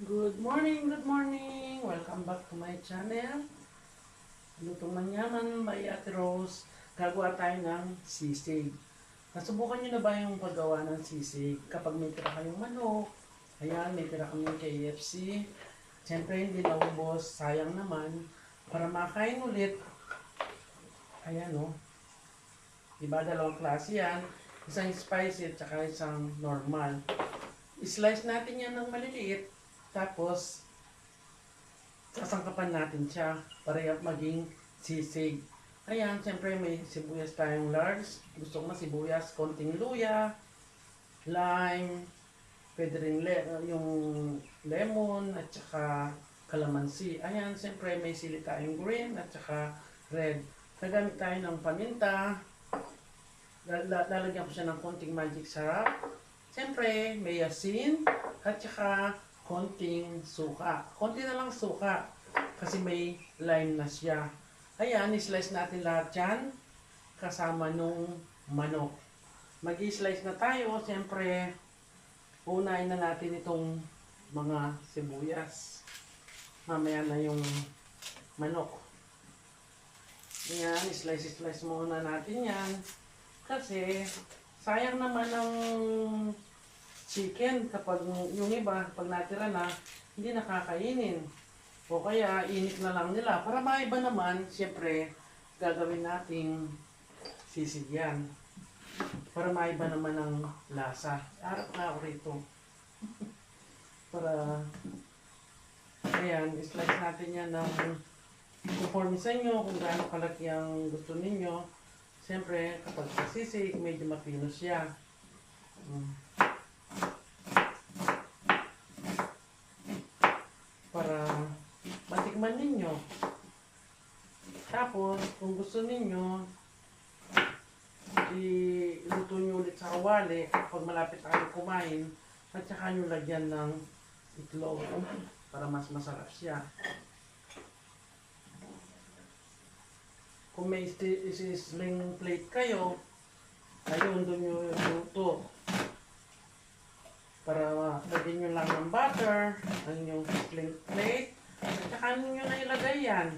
Good morning, good morning! Welcome back to my channel. Lutong Manyaman by Ate Rose. Gagawa tayo ng sisig. Nasubukan nyo na ba yung paggawa ng sisig? Kapag may tira kayong manok, ayan, may tira kami KFC. Siyempre, hindi naubos. Sayang naman. Para makain ulit, ayan o. Diba, dalawang klase yan. Isang spicy at saka isang normal. I-slice natin yan ng maliliit. Tapos, sasangkapan natin siya para maging sisig. Ayan, siyempre may sibuyas tayong large. Gusto ko na sibuyas, konting luya, lime, pwede rin le yung lemon at saka calamansi. Ayan, siyempre may sili tayong green at saka red. Nagamit tayo ng paminta. Lal- lal- Lalagyan ko siya ng konting magic sarap. Siyempre, may asin at saka konting suka. Konti na lang suka kasi may lime na siya. Ayan, i-slice natin lahat yan kasama nung manok. Mag-i-slice na tayo. Siyempre, unahin na natin itong mga sibuyas. Mamaya na yung manok. Ayan, i-slice-slice muna natin yan. Kasi, sayang naman ang chicken kapag yung iba, pag natira na, hindi nakakainin. O kaya, init na lang nila. Para maiba naman, siyempre, gagawin nating sisigyan. Para maiba naman ang lasa. Harap nga ako rito. Para, ayan, slice natin yan ng conforme sa inyo, kung gaano kalaki ang gusto ninyo. Siyempre, kapag sisig, medyo mapino siya. Mm. Para matikman ninyo. Tapos, kung gusto ninyo, iluto nyo ulit sa kawali pag malapit tayo kumain at saka nyo lagyan ng itlog para mas masarap siya. Kung may isi- isisling plate kayo, ayun doon nyo luto. Para lagyan nyo lang ng butter, ang inyong sling plate, at saka nyo na ilagay yan.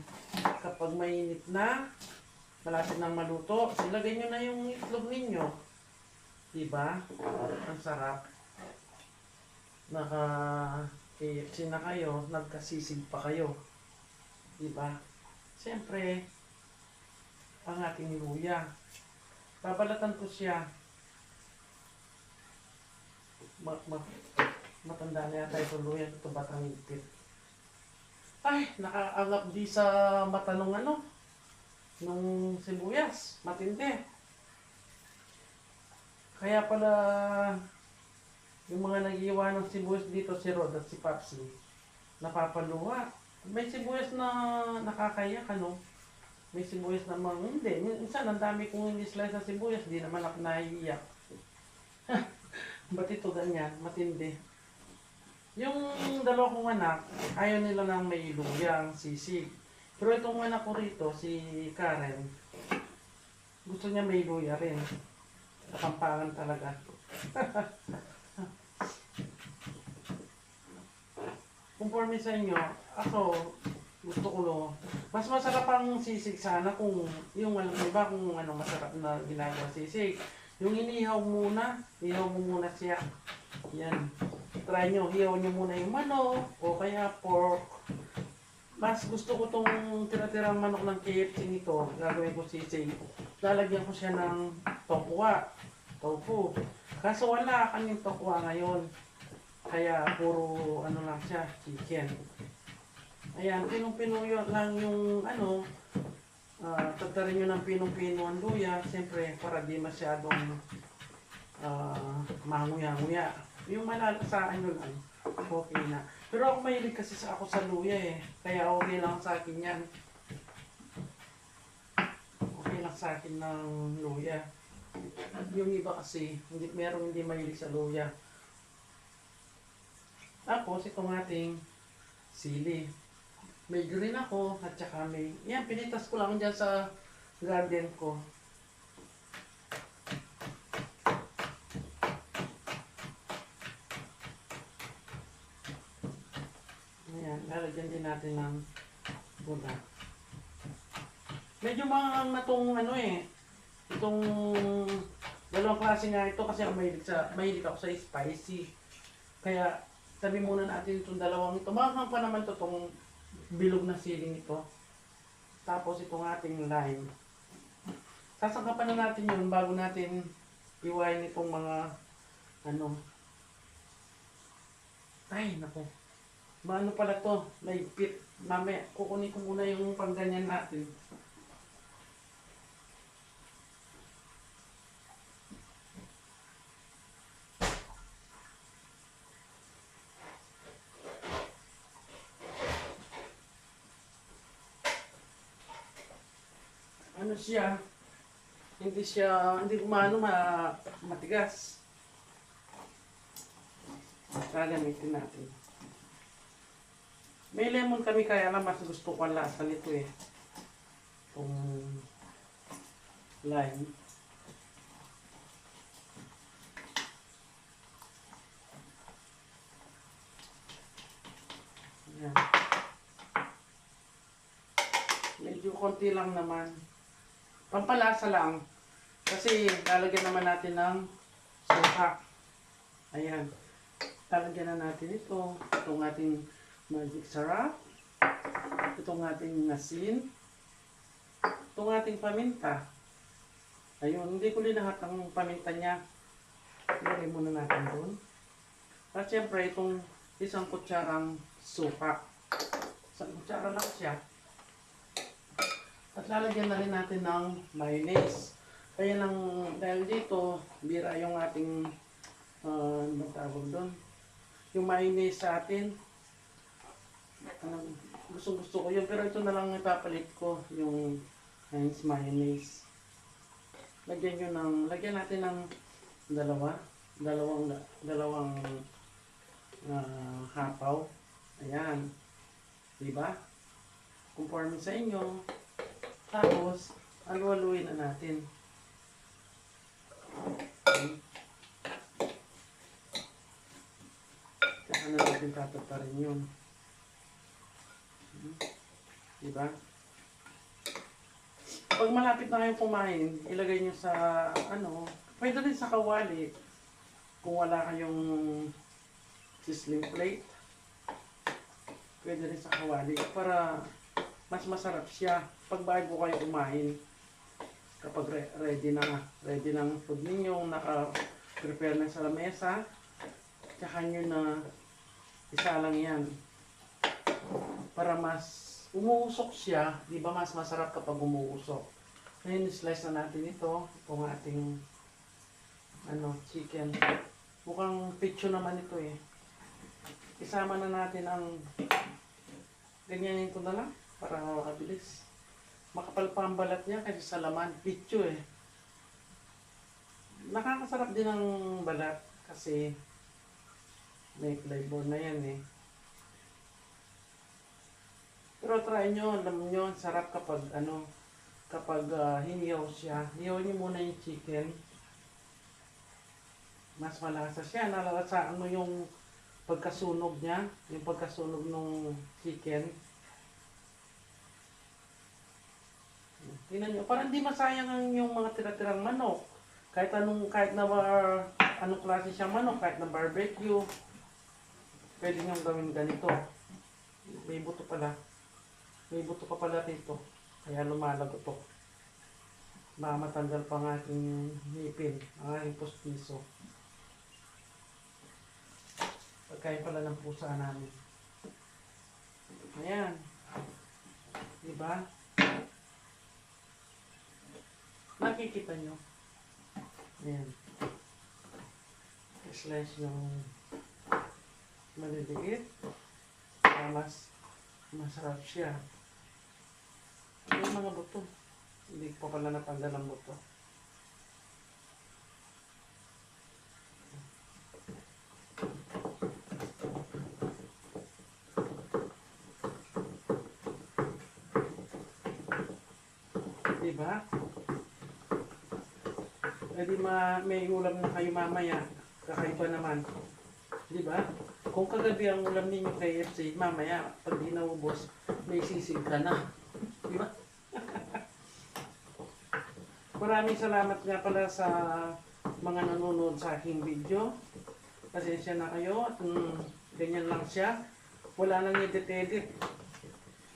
Kapag mainit na, malapit nang maluto, ilagay nyo na yung itlog ninyo. Diba? Ang sarap. Naka KFC na kayo, nagkasisig pa kayo. Diba? Siyempre, ang ating luya. Babalatan ko siya. Ma ma matanda na yata ito luya. Ito batang ipit. Ay, nakaangap di sa mata nung ano. Nung sibuyas. Matindi. Kaya pala yung mga nag-iwan ng sibuyas dito si Rod at si Papsi napapaluwa. May sibuyas na nakakayak ano. May sibuyas namang hindi. Minsan ang dami kong ini-slice na sibuyas, di naman ako naiiyak. Ba't ito ganyan? Matindi. Yung dalawa kong anak, ayaw nila ng may luya, ang sisig. Pero itong anak ko rito, si Karen, gusto niya may luya rin. Kakampangan talaga. Conforme sa inyo, ako, gusto ko no, mas masarap ang sisig sana kung yung alam mo ba kung ano masarap na ginagawa sisig. Yung inihaw muna, ihaw mo muna siya. Yan. Try nyo, ihaw nyo muna yung manok o kaya pork. Mas gusto ko tong tira-tirang manok ng KFC nito, gagawin ko sisig. Lalagyan ko siya ng tokwa, tofu. Kaso wala kaming tokwa ngayon. Kaya puro ano lang siya, chicken. Ayan, pinong-pinuyo lang yung ano, uh, tagtarin nyo ng pinong-pino ang luya, siyempre para di masyadong uh, manguya-nguya. Yung malalasaan nyo lang, okay na. Pero ako mahilig kasi sa ako sa luya eh, kaya okay lang sa akin yan. Okay lang sa akin ng luya. Yung iba kasi, hindi, merong hindi mahilig sa luya. Tapos, itong ating sili. May green ako, at saka may... Yan, pinitas ko lang dyan sa garden ko. Ayan, lalagyan din natin ng bula. Medyo mga matong ano eh, itong dalawang klase nga ito kasi ako mahilig, sa, mahilig ako sa spicy. Kaya tabi muna natin itong dalawang ito. Maanghang pa naman ito itong bilog na siling ito. Tapos itong ating lime. Sasangkapan na natin yun bago natin iwain itong mga ano. Ay, nako. Maano pala to? Naipit. Mamaya, kukunin ko muna yung pangganyan natin. Ano siya? Hindi siya, hindi umano ma, matigas. Gagamitin natin. May lemon kami kaya lang mas gusto ko ang lasa nito eh. Itong lime. Yan. Medyo konti lang naman. Pampalasa lang. Kasi lalagyan naman natin ng suka. Ayan. Lalagyan na natin ito. Itong ating magic sarap. Itong ating asin. Itong ating paminta. Ayun, hindi ko linahat ang paminta niya. Ilagay muna natin doon. At syempre, itong isang kutsarang suka. Isang kutsara lang siya. At lalagyan na rin natin ng mayonnaise. Kaya lang, dahil dito, bira yung ating, uh, ano tawag doon? Yung mayonnaise sa atin. Ano, gusto gusto ko yun. Pero ito na lang ipapalit ko, yung Heinz mayonnaise. Lagyan nyo ng, lagyan natin ng dalawa. Dalawang, dalawang ah, hapaw. Ayan. Diba? Conforme sa inyo. Tapos, alu-aluin na natin. Okay. Saka na natin tataparin yun. Diba? Pag malapit na kayong kumain, ilagay nyo sa, ano, pwede rin sa kawali. Kung wala kayong sizzling plate, pwede rin sa kawali. Para mas masarap siya pag bago kayo kumain. Kapag re- ready na, ready ang food ninyo, naka-prepare na sa lamesa, tsaka nyo na isa lang yan. Para mas umuusok siya, di ba mas masarap kapag umuusok. Ngayon, slice na natin ito, itong ating ano, chicken. Mukhang picture naman ito eh. Isama na natin ang ganyanin ko na lang para makabilis. Makapal pa ang balat niya kasi sa laman, picture eh. Nakakasarap din ang balat kasi may flavor na yan eh. Pero try nyo, alam nyo, sarap kapag ano, kapag uh, hiniyaw siya. Hiyaw nyo muna yung chicken. Mas malasa siya. Nalasaan mo yung pagkasunog niya, yung pagkasunog ng chicken. Tingnan nyo, parang di masayang ang yung mga tira-tirang manok. Kahit anong, kahit na bar, anong klase siyang manok, kahit na barbecue, pwede nyo gawin ganito. May buto pala. May buto pa pala dito. Kaya lumalago to. Baka matanggal pa ang aking ngipin, ang aking postiso. Pagkain pala ng pusa namin. Ayan. Diba? Nakikita nyo. Ayan. Slice yung maliliit. Mas masarap siya. Yung mga buto. Hindi ko pa pala natanggal ang buto. Diba? Eh di ma may ulam na kayo mamaya. Kakaiba naman. Diba? Kung kagabi ang ulam ninyo KFC, mamaya, pag di naubos, may sisig ka na. Di ba? Maraming salamat nga pala sa mga nanonood sa aking video. Pasensya na kayo at mm, ganyan lang siya. Wala nang edit-edit.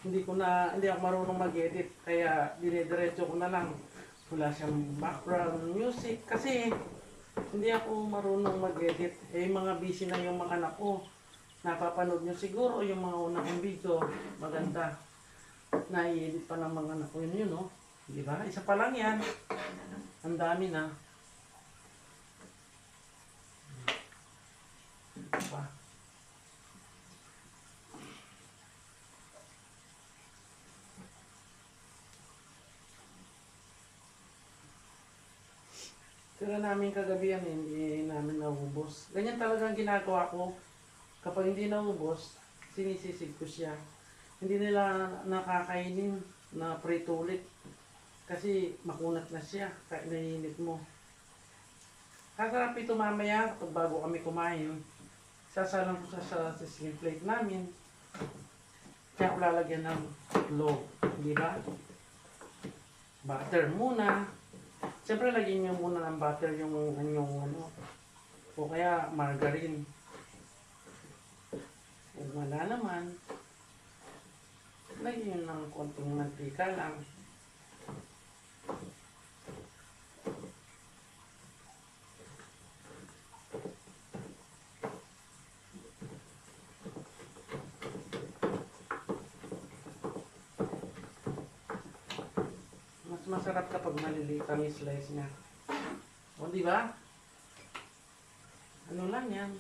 Hindi ko na, hindi ako marunong mag-edit. Kaya dinediretso ko na lang. Wala siyang background music. Kasi hindi ako marunong mag-edit. Eh, mga busy na yung mga anak ko. Napapanood nyo siguro yung mga unang video. Maganda. Na-edit pa ng mga anak ko yun yun, no? Di ba? Isa pa lang yan. Ang dami na. Diba? Kaya namin kagabi yan, hindi namin naubos. Ganyan talaga ang ginagawa ko. Kapag hindi naubos, sinisisig ko siya. Hindi nila nakakainin na prito ulit. Kasi makunat na siya, kahit naiinit mo. Kasarap ito mamaya kapag bago kami kumain. Sasalang ko sa, slim plate namin. Kaya ko lalagyan ng log, di ba? Butter muna. Siyempre lagyan niyo muna ng butter yung yung ano. O kaya margarine. Kung wala naman, lagyan niyo ng konting mantika lang. Masarap kapag maliliit ang slice niya. O, di ba? Ano lang yan?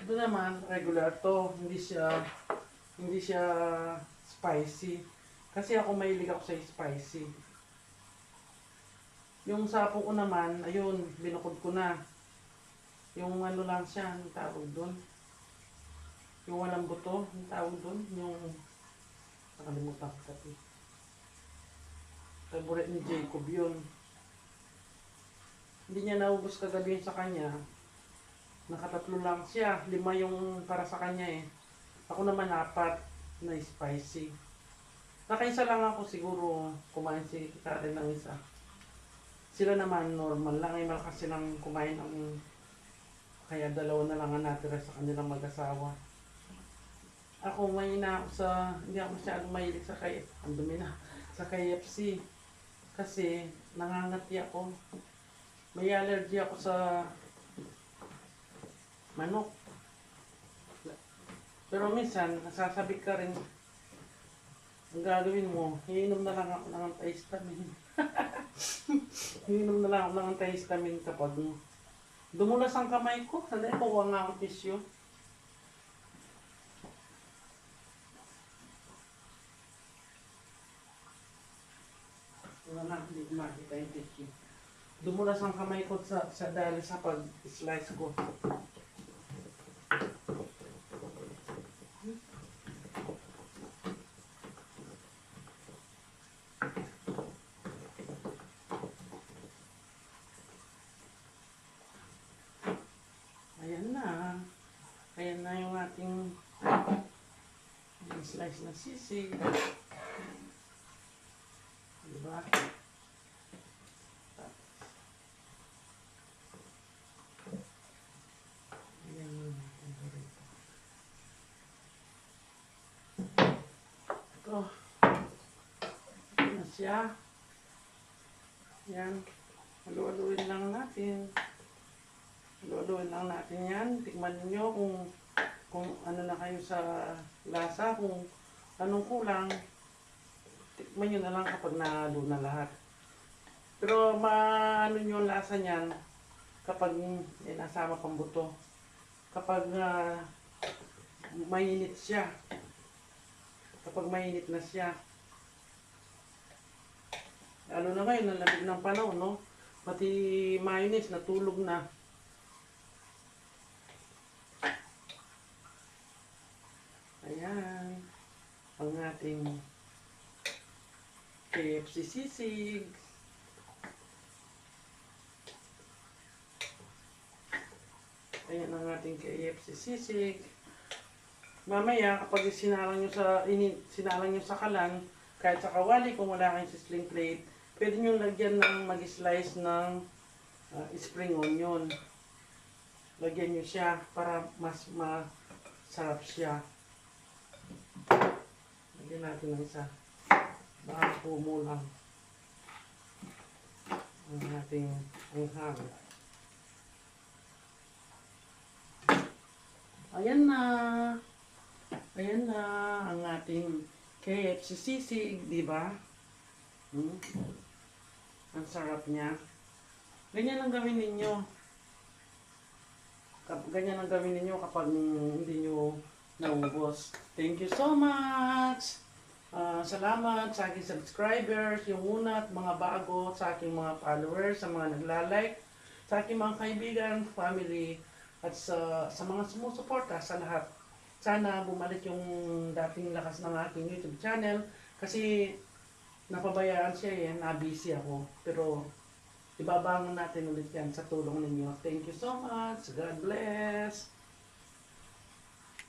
Ito naman, regular to. Hindi siya, hindi siya spicy. Kasi ako mahilig ako sa spicy. Yung sapo ko naman, ayun, binukod ko na. Yung ano lang siya, ang tawag doon. Yung walang buto, ang tawag doon. Yung, nakalimutan ko kasi. Favorite ni Jacob yun. Hindi niya naubos kagabi sa kanya. Nakatatlo lang siya. Lima yung para sa kanya eh. Ako naman apat na spicy. Nakaisa lang ako siguro kumain si Karen ng isa. Sila naman normal lang ay malakas silang kumain ng kaya dalawa na lang ang natira sa kanilang mag-asawa. Ako may na ako sa hindi ako masyadong mahilig sa kay ang dumi na sa KFC kasi nangangati ako. May allergy ako sa manok. Pero minsan, nasasabik ka rin. Ang gagawin mo, iinom na lang ako ng antihistamine. iinom na lang ako ng antihistamine kapag dumulas ang kamay ko. Sandali, kuha nga akong tissue. Wala na, hindi ko makita yung tissue. Dumulas ang kamay ko sa, sa dahil sa pag-slice ko. Ayan na. Ayan na yung ating slice na sisig. Diba? Ayan yung ating burrito. Ito. Ito na siya. Yan. Halu-haluin lang natin. Luluin lang natin yan. Tikman niyo kung kung ano na kayo sa lasa, kung anong kulang. Tikman niyo na lang kapag nahalo na lahat. Pero maano ang lasa niyan kapag eh, nasama pang buto. Kapag uh, mainit siya. Kapag mainit na siya. Lalo na ngayon, ang lamig ng panahon, no? Pati mayonnaise, natulog na. Ayan. Ang ating KFC sisig. Ayan ang ating KFC sisig. Mamaya, kapag sinalang nyo sa, ini, sinalang nyo sa kalan, kahit sa kawali, kung wala kayong sisling plate, pwede nyo lagyan ng mag-slice ng ah, spring onion. Lagyan nyo siya para mas masarap siya. Lagyan natin ng isa. Baka pumulang ang ating anghang. Ayan na. Ayan na ang ating KFC sisig, di ba? Hmm? Ang sarap niya. Ganyan ang gawin ninyo. Ganyan ang gawin ninyo kapag hindi nyo naubos. Thank you so much! Ah, salamat sa aking subscribers, yung una at mga bago, sa aking mga followers, sa mga naglalike, sa aking mga kaibigan, family, at sa, sa mga sumusuporta sa lahat. Sana bumalik yung dating lakas ng aking YouTube channel kasi napabayaan siya eh, na-busy ako. Pero ibabangon natin ulit yan sa tulong ninyo. Thank you so much. God bless.